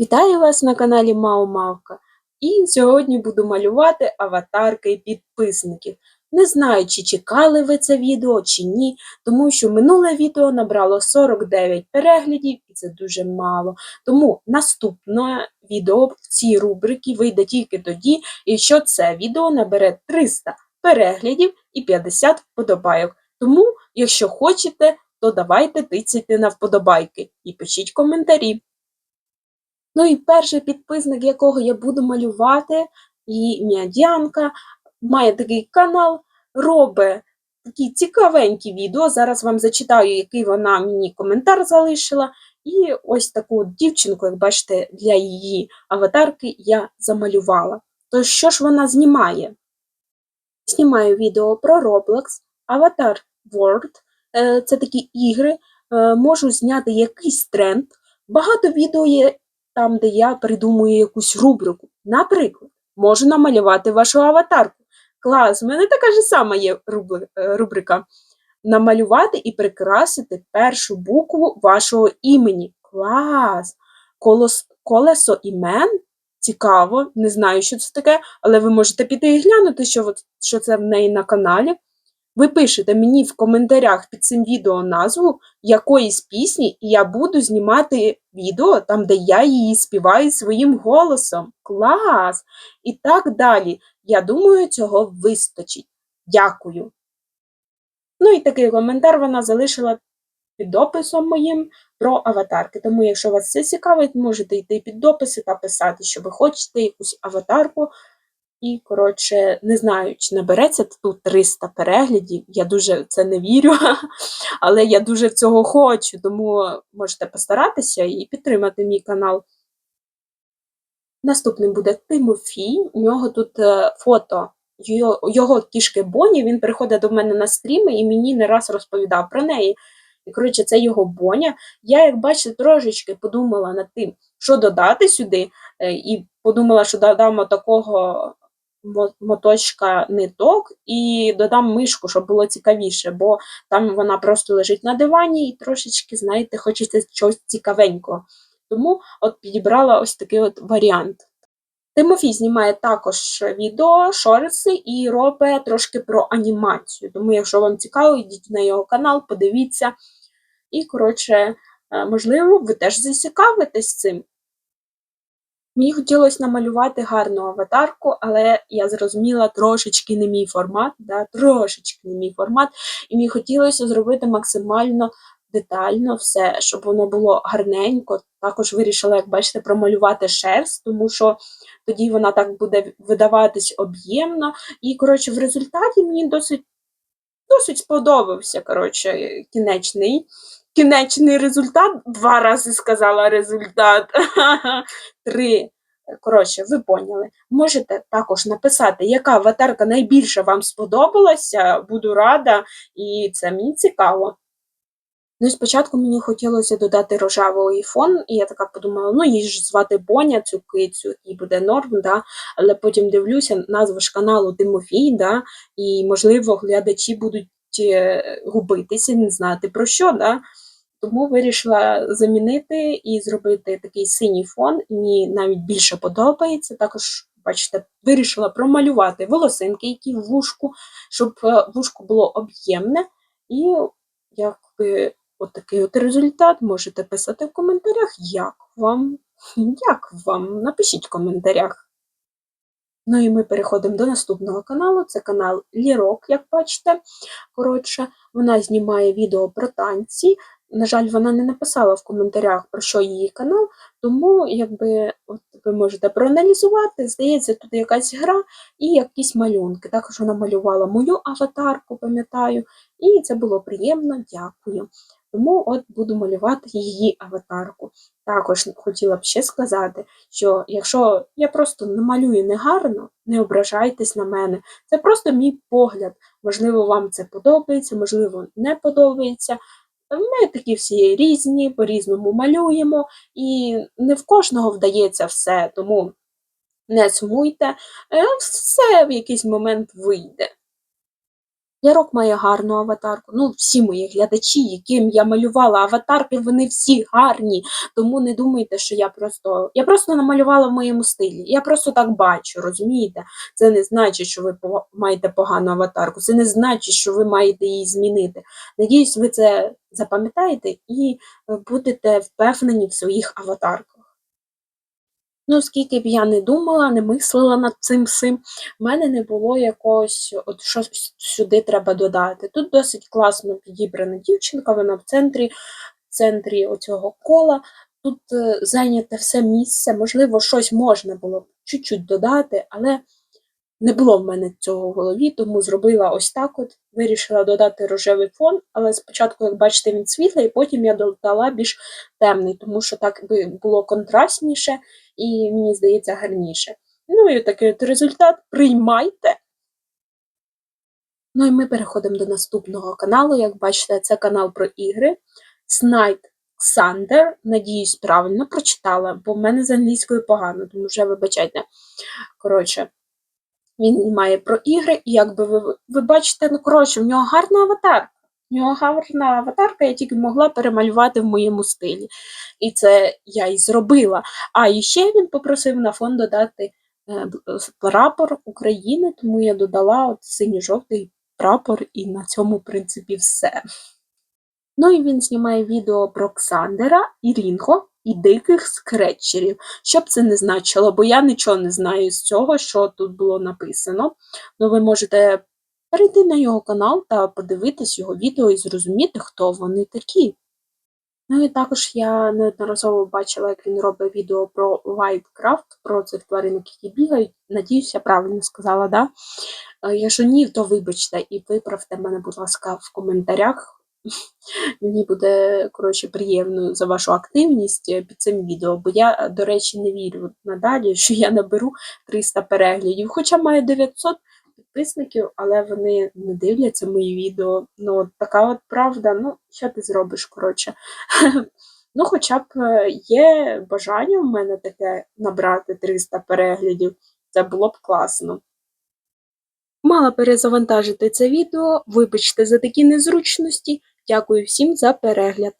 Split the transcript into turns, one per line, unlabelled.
Вітаю вас на каналі Мау-Мавка. І сьогодні буду малювати аватарки підписників. Не знаю, чи чекали ви це відео, чи ні, тому що минуле відео набрало 49 переглядів, і це дуже мало. Тому наступне відео в цій рубриці вийде тільки тоді, якщо це відео набере 300 переглядів і 50 вподобайок. Тому, якщо хочете, то давайте тицяйте на вподобайки і пишіть коментарі. Ну і перший підписник, якого я буду малювати, її ім'я Діанка, має такий канал, робить такі цікавенькі відео. Зараз вам зачитаю, який вона мені коментар залишила. І ось таку дівчинку, як бачите, для її аватарки я замалювала. То що ж вона знімає? Знімаю відео про Roblox, Avatar World. Е, Це такі ігри. Е, Можу зняти якийсь тренд. Багато відео є там, де я придумую якусь рубрику. Наприклад, можу намалювати вашу аватарку. Клас, в мене така ж сама є е, рубрика. Намалювати і прикрасити першу букву вашого імені. Клас! Колос, колесо імен. Цікаво, не знаю, що це таке, але ви можете піти і глянути, що, що це в неї на каналі. Ви пишете мені в коментарях під цим відео назву якоїсь пісні, і я буду знімати відео там, де я її співаю своїм голосом. Клас! І так далі. Я думаю, цього вистачить. Дякую. Ну і такий коментар вона залишила під дописом моїм про аватарки. Тому, якщо вас це цікавить, можете йти під дописи та писати, що ви хочете якусь аватарку. І, коротше, не знаю, чи набереться тут 300 переглядів. Я дуже в це не вірю, але я дуже цього хочу, тому можете постаратися і підтримати мій канал. Наступним буде Тимофій. У нього тут е, фото його, кішки Боні. Він приходить до мене на стріми і мені не раз розповідав про неї. І, коротше, це його Боня. Я, як бачите, трошечки подумала над тим, що додати сюди, е, і подумала, що додамо такого моточка ниток і додам мишку, щоб було цікавіше, бо там вона просто лежить на дивані і трошечки, знаєте, хочеться чогось цікавенького. Тому от підібрала ось такий от варіант. Тимофій знімає також відео, шорти і робить трошки про анімацію. Тому, якщо вам цікаво, йдіть на його канал, подивіться. І, коротше, е, можливо, ви теж зацікавитесь цим. Мені хотілося намалювати гарну аватарку, але я зрозуміла трошечки не мій формат, да, трошечки не мій формат, і мені хотілося зробити максимально детально все, щоб воно було гарненько. Також вирішила, як бачите, промалювати шерсть, тому що тоді вона так буде видаватись об'ємно. І, коротше, в результаті мені досить, досить сподобався коротше, кінечний. Кінечний результат, два рази сказала результат. Три. Коротше, ви поняли. Можете також написати, яка аватарка найбільше вам сподобалася. Буду рада, і це мені цікаво. Ну і спочатку мені хотілося додати рожевий фон, і я така подумала, ну її ж звати Боня, цю кицю, і буде норм, да? але потім дивлюся, назва ж каналу Тимофій, да? і, можливо, глядачі будуть е, губитися, не знати про що. Да? Тому вирішила замінити і зробити такий синій фон, мені навіть більше подобається. Також, бачите, вирішила промалювати волосинки, які в вушку, щоб е, вушко було об'ємне. І якби от такий от результат можете писати в коментарях, як вам, як вам, напишіть в коментарях. Ну і ми переходимо до наступного каналу. Це канал Лірок, як бачите. Коротше, вона знімає відео про танці. На жаль, вона не написала в коментарях, про що її канал, тому якби от ви можете проаналізувати. Здається, тут якась гра і якісь малюнки. Також вона малювала мою аватарку, пам'ятаю, і це було приємно, дякую. Тому от буду малювати її аватарку. Також хотіла б ще сказати, що якщо я просто намалюю негарно, не ображайтесь на мене. Це просто мій погляд. Можливо, вам це подобається, можливо, не подобається. Ми такі всі різні, по-різному малюємо, і не в кожного вдається все, тому не сумуйте, Е, все в якийсь момент вийде. Ярок має гарну аватарку. Ну, всі мої глядачі, яким я малювала аватарки, вони всі гарні. Тому не думайте, що я просто. Я просто намалювала в моєму стилі. Я просто так бачу, розумієте? Це не значить, що ви маєте погану аватарку. Це не значить, що ви маєте її змінити. Надіюсь, ви це запам'ятаєте і е, будете впевнені в своїх аватарках. Ну, скільки б я не думала, не мислила над цим всім, в мене не було якогось, от щось сюди треба додати. Тут досить класно підібрана дівчинка, вона в центрі, в центрі оцього кола. Тут е, зайняте все місце, можливо, щось можна було б чуть-чуть додати, але не було в мене цього в голові, тому зробила ось так от. Вирішила додати рожевий фон, але спочатку, як бачите, він світлий, потім я додала більш темний, тому що так би було контрастніше і мені здається гарніше. Ну і такий от результат приймайте. Ну і ми переходимо до наступного каналу. Як бачите, це канал про ігри. Снайт Сандер. Надіюсь, правильно прочитала, бо в мене з англійською погано, тому вже вибачайте. Коротше, він знімає про ігри, і якби ви, ви бачите, ну коротше, в нього гарна аватарка. Нього гарна аватарка, я тільки могла перемалювати в моєму стилі. І це я і зробила. А і ще він попросив на фон додати е, с- прапор України, тому я додала от синьо-жовтий прапор, і на цьому, в принципі, все. Ну і він знімає відео про Ксандера, Ірінго і диких скретчерів. Що б це не значило, бо я нічого не знаю з цього, що тут було написано. Ну, ви можете перейти на його канал та подивитись його відео і зрозуміти, хто вони такі. Ну і також я неодноразово бачила, як він робить відео про Вайткрафт, про цих тваринок, які бігають. Надіюсь, я правильно сказала, да? Е, Якщо ні, то вибачте і виправте мене, будь ласка, в коментарях. Мені буде коротше приємно за вашу активність е, під цим відео, бо я, до речі, не вірю надалі, що я наберу 300 переглядів. Хоча маю 900 підписників, але вони не дивляться мої відео. Ну, от така от правда. Ну, що ти зробиш, коротше. Ну, хоча б е, є бажання в мене таке набрати 300 переглядів. Це було б класно. Мала перезавантажити це відео. Вибачте за такі незручності. Дякую всім за перегляд.